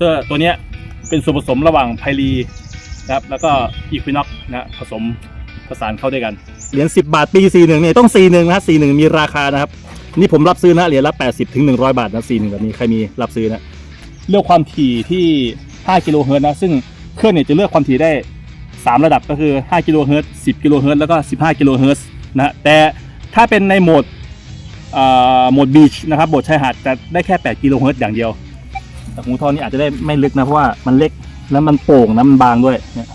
เสื้อตัวเนี้ยเป็นส่วนผสมระหว่างไพรีนะครับแล้วก็อีควินอกนะผสมผสานเข้าด้วยกัน เหรียญ10 บาท ปี41เนี่ยต้อง 41 นะ41 มีราคานะครับ นี่ผมรับซื้อนะเหรียญละ 80ถึง100 บาทนะ41 แบบนี้ใครมีรับซื้อนะเลือกความถี่ที่ 5 กิโลเฮิรตซ์นะ ซึ่งเครื่องเนี่ยจะเลือกความถี่ได้ 3 ระดับก็คือ 5 กิโลเฮิรตซ์10 กิโลเฮิรตซ์แล้วก็ 15 กิโลเฮิรตซ์นะแต่ถ้าเป็นในโหมดอ่าโหมดบีชนะครับโหมดชายหาดจะได้แค่ 8 กิโลเฮิรตซ์อย่างเดียว แต่หูทองนี่อาจจะได้ไม่ลึกนะเพราะว่ามันเล็กแล้วมันโป่งนะมันบางด้วยเนี่ย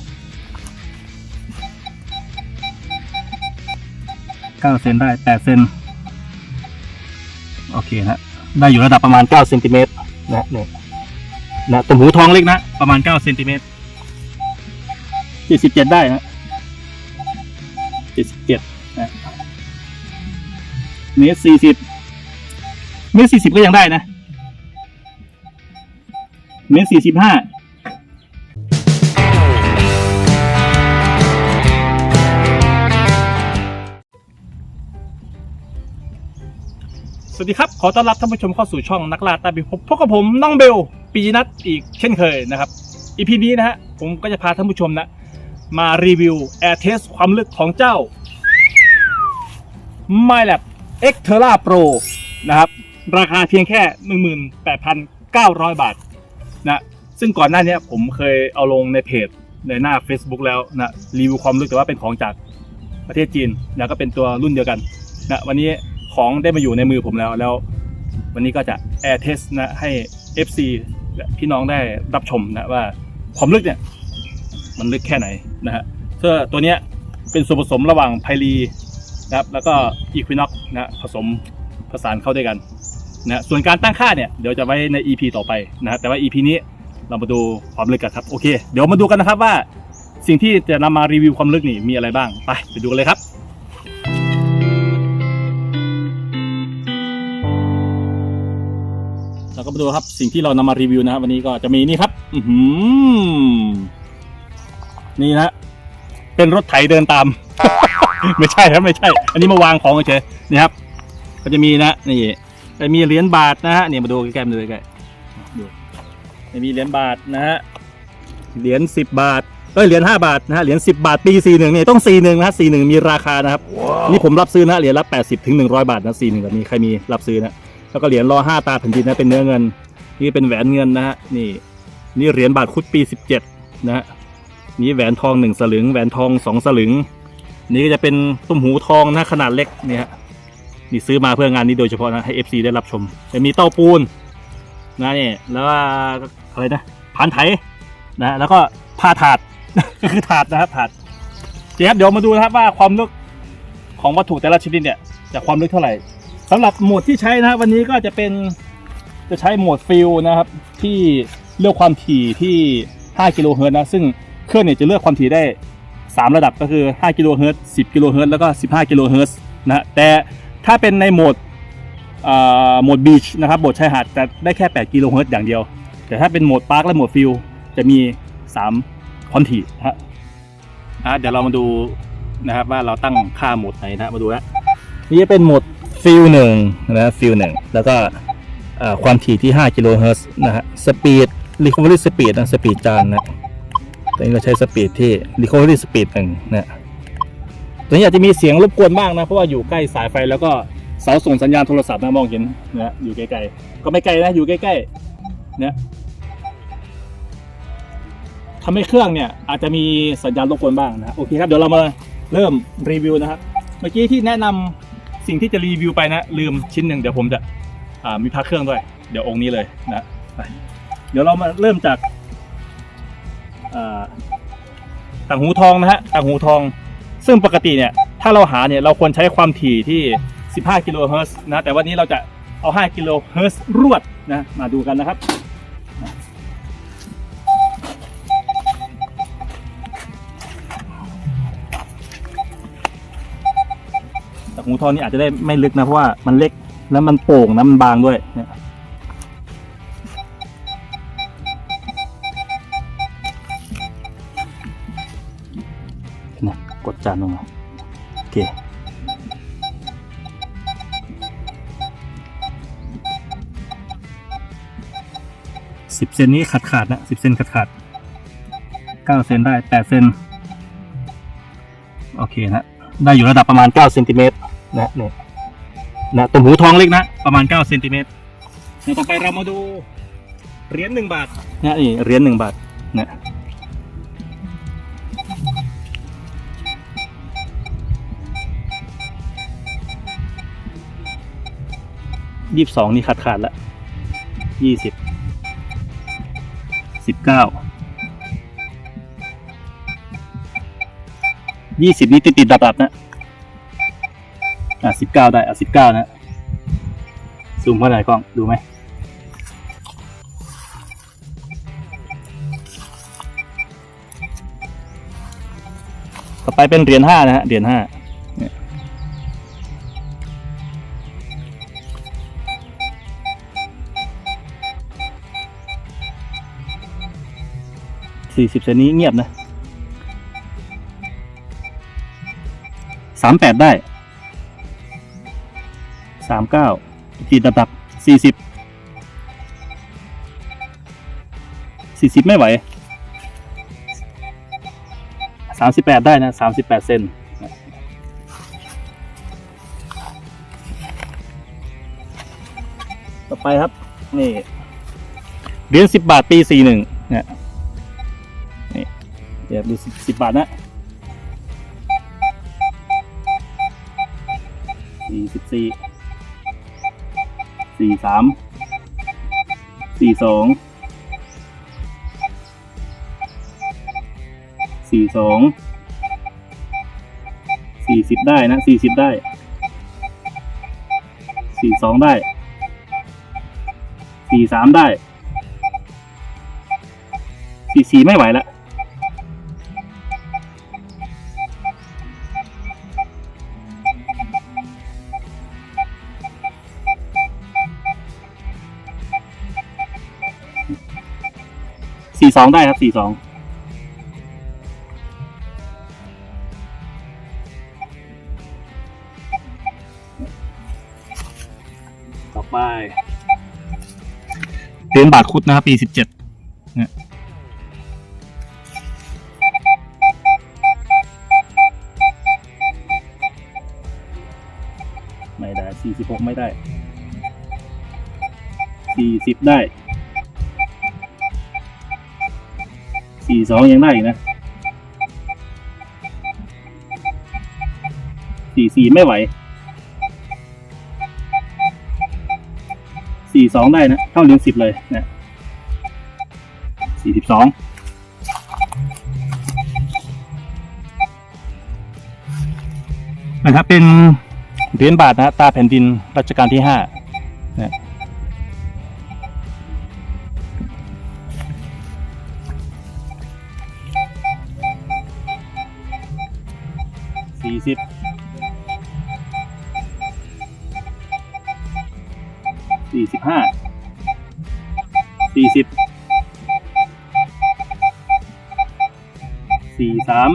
เก้าเซนได้แปดเซนโอเคนะได้อยู่ระดับประมาณเก้าเซนติเมตรนะเนี่ยนะตุ่มหูทองเล็กนะ ประมาณเก้าเซนติเมตรสี่สิบเจ็ดได้นะสี่สิบเจ็ดนะเมตรสี่สิบเมตรสี่สิบก็ยังได้นะ เมตรสี่สิบห้าสวัสดีครับ ขอต้อนรับท่านผู้ชมเข้าสู่ช่องนักล่าตาบิพบพบกับผมน้องเบลปีนัทอีกเช่นเคยนะครับอีพีนี้นะฮะผมก็จะพาท่านผู้ชมนะ มารีวิว Air Test ความลึกของเจ้า MyLab X Terra Pro นะครับ ราคาเพียงแค่ 18,900 บาท นะซึ่งก่อนหน้านี้ผมเคยเอาลงในเพจในหน้า Facebook แล้วนะรีวิวความลึกแต่ว่าเป็นของจากประเทศจีนนะก็เป็นตัวรุ่นเดียวกันนะวันนี้ของได้มาอยู่ในมือผมแล้วแล้ว วันนี้ก็จะ Air Test นะให้ FC และพี่น้องได้รับชมนะว่าความลึกเนี่ยมันลึกแค่ไหนนะฮะเสื้อตัวเนี้ยเป็นส่วนผสมระหว่างไพรีนะครับแล้วก็อีควินอกนะผสมผสานเข้าด้วยกัน นะส่วนการตั้งค่าเนี่ยเดี๋ยวจะไว้ใน EP ต่อไปนะฮะแต่ว่า EP นี้เรามาดูความลึกกันครับโอเค เดี๋ยวมาดูกันนะครับว่า สิ่งที่จะนำมารีวิวความลึกนี่มีอะไรบ้างไปไปดูกันเลยครับเราก็มาดูครับสิ่งที่เรานำมารีวิวนะครับวันนี้ก็จะมีนี่ครับอือหือนี่นะเป็นรถไถเดินตาม ไม่ใช่ครับไม่ใช่ อันนี้มาวางของเฉยๆนี่ครับ ก็จะมีนะนี่ จะมีเหรียญบาทนะฮะเนี่ยมาดูใกล้ๆมาดูใกล้ๆดูจะมีเหรียญบาทนะฮะเหรียญสิบบาทเอ้ยเหรียญห้าบาทนะฮะเหรียญสิบบาทปีสี่หนึ่งเนี่ยต้องสี่หนึ่งนะสี่หนึ่งมีราคานะครับ นี่ผมรับซื้อนะเหรียญละแปดสิบถึงหนึ่งร้อยบาทนะสี่หนึ่งแบบนี้ใครมีรับซื้อนะแล้วก็เหรียญรอห้าตาแผ่นดินนะเป็นเนื้อเงิน นี่เป็นแหวนเงินนะฮะนี่ นี่เหรียญบาทคุดปีสิบเจ็ดนะฮะนี่แหวนทองหนึ่งสลึงแหวนทองสองสลึง นี่ก็จะเป็นตุ้มหูทองนะขนาดเล็กเนี่ยฮะ นี่ซื้อมาเพื่องานนี้โดยเฉพาะนะให้ FC ได้รับชมจะมีเต้าปูนนะนี่แล้วอะไรนะผานไถนะแล้วก็ผ้าถาดก็คือถาดนะครับถาดเจ๊ครับเดี๋ยวมาดูนะครับว่าความลึกของวัตถุแต่ละชนิดเนี่ยจะความลึกเท่าไหร่สำหรับโหมดที่ใช้นะครับวันนี้ก็จะเป็นจะใช้โหมดฟิลนะครับ ที่เลือกความถี่ที่ 5 กิโลเฮิรตซ์นะซึ่งเครื่องเนี่ยจะเลือกความถี่ได้ 3 ระดับก็คือ 5 กิโลเฮิรตซ์10 กิโลเฮิรตซ์แล้วก็ 15 กิโลเฮิรตซ์นะแต่ ถ้าเป็นในโหมดโหมดบีชนะครับโหมดชายหาดจะได้แค่ 8 กิโลเฮิรตซ์อย่างเดียว แต่ถ้าเป็นโหมดพาร์คและโหมดฟิลจะมี 3ความถี่นะฮะอะเดี๋ยวเรามาดูนะครับว่าเราตั้งค่าโหมดไหนนะมาดูนะนี่จะเป็นโหมดฟิลหนึ่งนะฟิลหนึ่งแล้วก็ความถี่ที่ 5 กิโลเฮิรตซ์นะฮะสปีด recovery speed นะสปีดจานนะตอนนี้เราใช้สปีดที่ recovery speed หนึ่งนะ ตัวนี้อาจจะมีเสียงรบกวนบ้างนะเพราะว่าอยู่ใกล้สายไฟแล้วก็เสาส่งสัญญาณโทรศัพท์นะมองเห็นนะอยู่ไกลๆก็ไม่ไกลนะอยู่ใกล้ๆเนี่ยทำให้เครื่องเนี่ยอาจจะมีสัญญาณรบกวนบ้างนะโอเคครับเดี๋ยวเรามาเริ่มรีวิวนะครับเมื่อกี้ที่แนะนำสิ่งที่จะรีวิวไปนะ ลืมชิ้นหนึ่งเดี๋ยวผมจะมีพักเครื่องด้วย เดี๋ยวองค์นี้เลยนะเดี๋ยวเรามาเริ่มจากต่างหูทองนะฮะต่างหูทอง ซึ่งปกติเนี่ยถ้าเราหาเนี่ยเราควรใช้ความถี่ที่ 15 กิโลเฮิรตซ์นะแต่วันนี้เราจะเอา 5 กิโลเฮิรตซ์รวดนะมาดูกันนะครับแต่หูทอนี่อาจจะได้ไม่ลึกนะเพราะว่ามันเล็กแล้วมันโป่งนะมันบางด้วยเนี่ย จานลงมาโอเคสิบเซนนี้ขาดขาดๆนะสิบเซนขาดขาดเก้าเซนได้แปดเซนโอเคนะ ได้อยู่ระดับประมาณเก้าเซนติเมตรนะเนี่ยนะตุ่มหูทองเล็กนะ ประมาณเก้าเซนติเมตรต่อไปเรามาดูเหรียญหนึ่งบาทนะนี่เหรียญหนึ่งบาท ยี่สิบสองนี่ขาดขาดล้วยี่สิบสิบเก้ายี่สิบนี่ติดติดดับดับนะ อะสิบเก้าได้ อะสิบเก้านะ ซูมเข้าไหนกล้อง ดูไหมต่อไปเป็นเหรียญห้านะฮะ เหรียญห้า สี่สิบเซนนี้เงียบนะสามแปดได้สามเก้าขีดับดับสี่สิบสี่สิบไม่ไหวสามสิบแปดได้นะสามสิบแปดเซนต่อไปครับ นี่เหรียญสิบบาทปีสี่หนึ่ง ดี๋ยวดูสิบบาทนะสี่สิบสี่สี่สามสี่สองสี่สองสี่สิบได้นะสี่สิบได้สี่สองได้สี่สามได้สี่สี่ไม่ไหวแล้ว สี่สองได้ครับสี่สองต่อไปเหรียญบาทคุดนะครับปีสิบเจ็ดเนี่ยไม่ได้สี่สิบหกไม่ได้สี่สิบได้ สี่สองยังได้อีกนะสี่สี่ไม่ไหวสี่สองได้นะเข้าเหรียญสิบเลยนะสี่สิบสองนะครับเป็นเหรียญบาทนะตาแผ่นดินรัชกาลที่ห้า สี่สิบสี่สิบห้าสี่สิบสี่สาม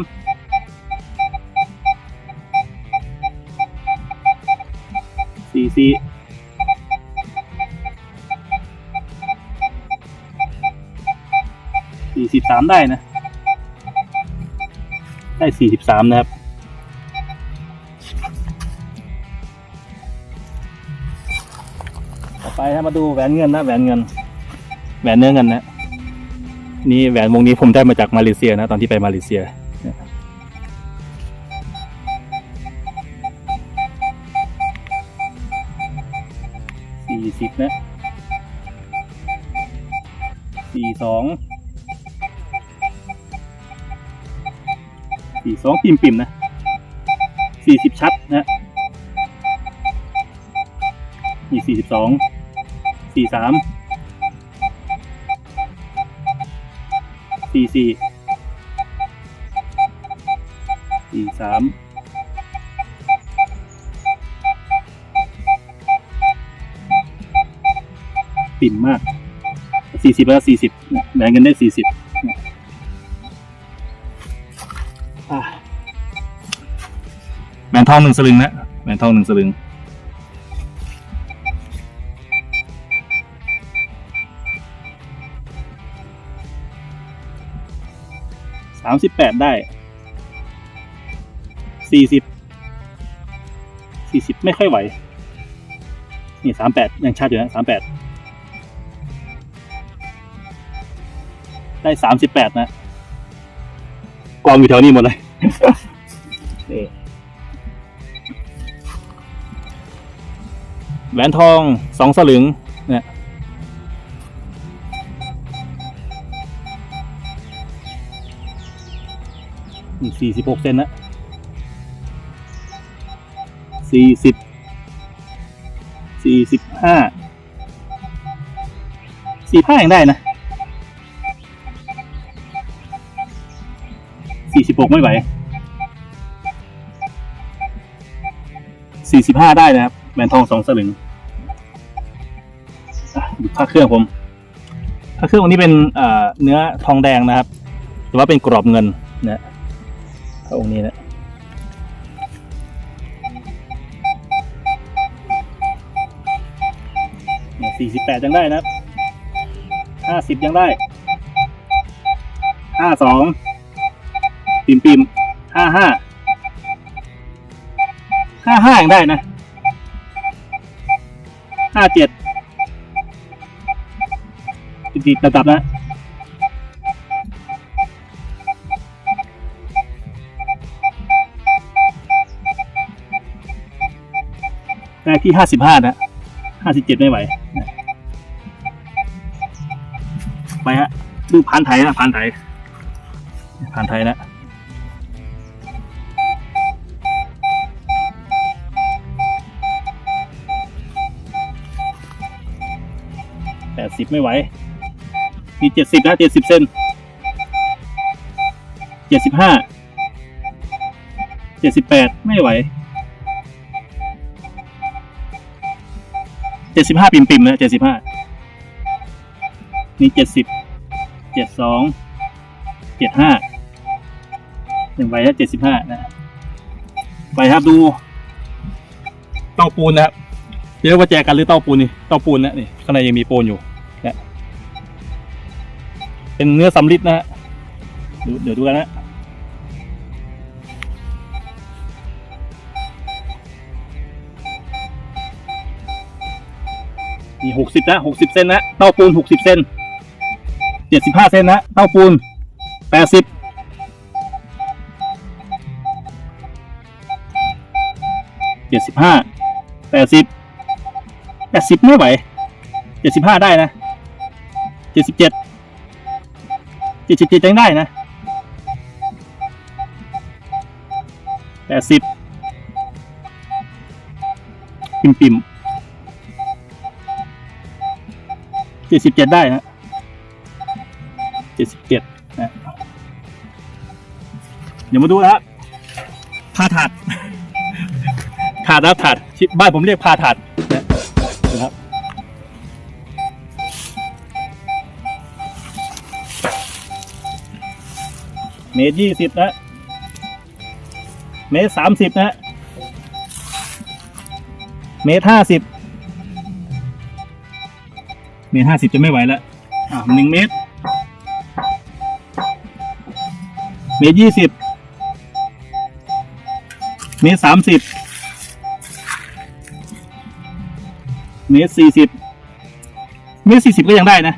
สี่สี่สี่สิบสามได้นะ ได้สี่สิบสามนะครับ ไปถ้ามาดูแหวนเงินนะแหวนเงิน แหวนเนื้อเงินนะนี่แหวนวงนี้ผมได้มาจากมาเลเซียนะตอนที่ไปมาเลเซียสี่สิบนะสี่สองสี่สองปิ่มปิ่มๆนะสี่สิบชัดนะนี่สี่สิบสอง สี่สามสี่สี่สี่สามปิ่มมากสี่สิบแล้วสี่สิบแบ่งกันได้สี่สิบแหวนทองหนึ่งสลึงนะแหวนทองหนึ่งสลึงามสิบแปดได้สี่สิบสี่สิบไม่ค่อยไหว นี่สามแปดยังชัดอยู่นะสามแปดได้สามสิบแปดนะกองอยู่แถวนี้หมดเลยนี่แหวนทองสองสลึง สี่สิบหกเซนนะสี่สิบสี่สิบห้าสี่ห้ายังได้นะสี่สิบหกไม่ไหวสี่สิบห้าได้นะครับแหวนทองสองสลึงดูผ้าเครื่องผมผ้าเครื่องวันนี้เป็นเอ่อเนื้อทองแดงนะครับแต่ว่าเป็นกรอบเงินนะ พระองค์นี้นะสี่สิบแปดยังได้นะห้าสิบยังได้ห้าสองปิมปิมห้าห้าห้าห้ายังได้นะห้าเจ็ดติดๆตับนะ ที่ห้าสิบห้านะห้าสิบเจ็ดไม่ไหว ไปฮะดูผ่านไทยนะผ่านไทยผ่านไทยนะแปดสิบไม่ไหว มีเจ็ดสิบนะเจ็ดสิบเซนเจ็ดสิบห้าเจ็ดสิบแปดไม่ไหว จ็ดสิบห้าปิ่มปิมๆนะเจ็ดสิบห้านี่เจ็ดสิบเจ็ดสองเจ็ดห้าหนึ่งใบละเจ็ดสิบห้านะไปครับดู เต้าปูนนะครับเรียกว่าแจกันหรือเต้าปูนนี่เต้าปูนนะนี่ข้างในยังมีปูนอยู่นะเป็นเนื้อสำลิดนะฮะเดี๋ยวดูกันนะ นี่หกสิบนะหกสิบเซนนะเต้าปูนหกสิบเซนเจ็ดสิบห้าเซนนะเต้าปูนแปดสิบเจ็ดสิบห้าแปดสิบแปดสิบไม่ไหวเจ็ดสิบห้าได้นะเจ็ดสิบเจ็ดเจ็ดสิบเจ็ดยังได้นะแปดสิบปิ่มปิ่ม เจ็ดสิบเจ็ดได้นะเจ็ดสิบเจ็ดนะเดี๋ยวมาดูนะครับพาถาดถาดนะถาดบ้านผมเรียกพาถาดนะนะครับเมตรยี่สิบนะเมตรสามสิบนะเมตรห้าสิบ เมตรห้าสิบจะไม่ไหวแล้วอ่าหนึ่งเมตร เมตรยี่สิบเมตรสามสิบเมตรสี่สิบเมตรสี่สิบก็ยังได้นะ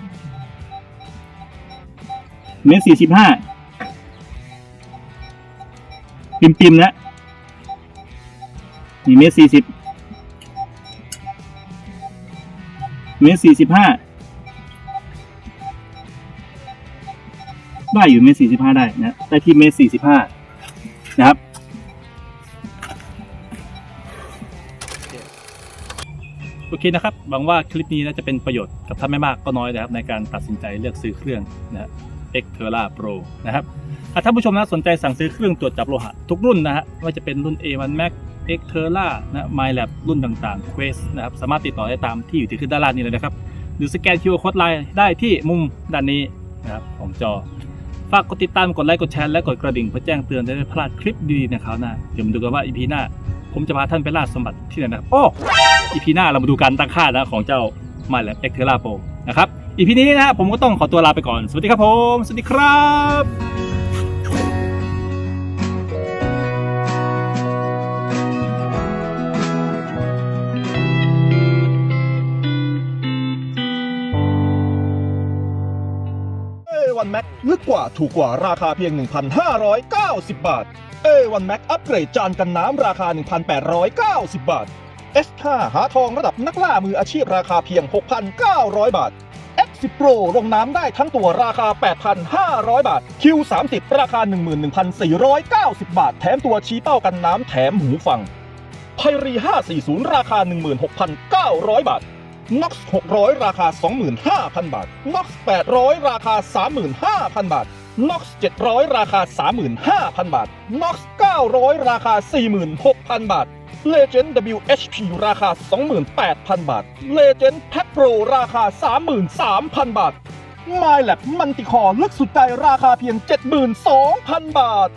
เมตรสี่สิบห้าปิมปิมๆนะนี่เมตรสี่สิบ เมตรสี่สิบห้าได้อยู่เมตรสี่สิบห้าได้นะได้ที่เมตรสี่สิบห้านะครับ โอเคนะครับหวังว่าคลิปนี้น่าจะเป็นประโยชน์กับท่านไม่มากก็น้อยนะครับ ในการตัดสินใจเลือกซื้อเครื่องนะฮะ x t e r a Pro นะครับถ้าท่านผู้ชมนะสนใจสั่งซื้อเครื่องตรวจจับโลหะทุกรุ่นนะฮะไม่ว่าจะเป็นรุ่น A1 Max x t e r a นะ MyLab รุ่นต่างๆ Quest นะครับ สามารถติดต่อได้ตามที่อยู่ที่ขึ้นด้านล่างนี้เลยนะครับ หรือสแกน QR Code ไลน์ได้ที่มุมด้านนี้นะครับของจอ ฝากกดติดตาม กดไลค์ กดแชร์ และกดกระดิ่งเพื่อแจ้งเตือนจะได้พลาดคลิปดีๆในคราวหน้า เดี๋ยวมาดูกันว่า EP หน้า ผมจะพาท่านไปล่าสมบัติที่ไหนนะครับ โอ้ EP หน้าเรามาดูการตั้งค่านะของเจ้า MyLab x t e r a Pro นะครับ EP นี้นะผมก็ต้องขอตัวลาไปก่อน สวัสดีครับผม สวัสดีครับ A1 Max ลึกกว่าถูกกว่าราคาเพียง 1,590 บาท A1 Max อัปเกรดจานกันน้ำราคา 1,890 บาท S5 หาทองระดับนักล่ามืออาชีพราคาเพียง 6,900 บาท X10 Pro ลงน้ำได้ทั้งตัวราคา 8,500 บาท Q30 ราคา 11,490 บาท แถมตัวชี้เป้ากันน้ำแถมหูฟังไพรี540 ราคา 16,900 บาท NOX 600 ราคา 25,000 บาท NOX 800 ราคา 35,000 บาท NOX 700 ราคา 35,000 บาท NOX 900 ราคา 46,000 บาท Legend WHP ราคา 28,000 บาท Legend Pack Pro ราคา 33,000 บาท MyLab Manticore ลึกสุดใจราคาเพียง 72,000 บาท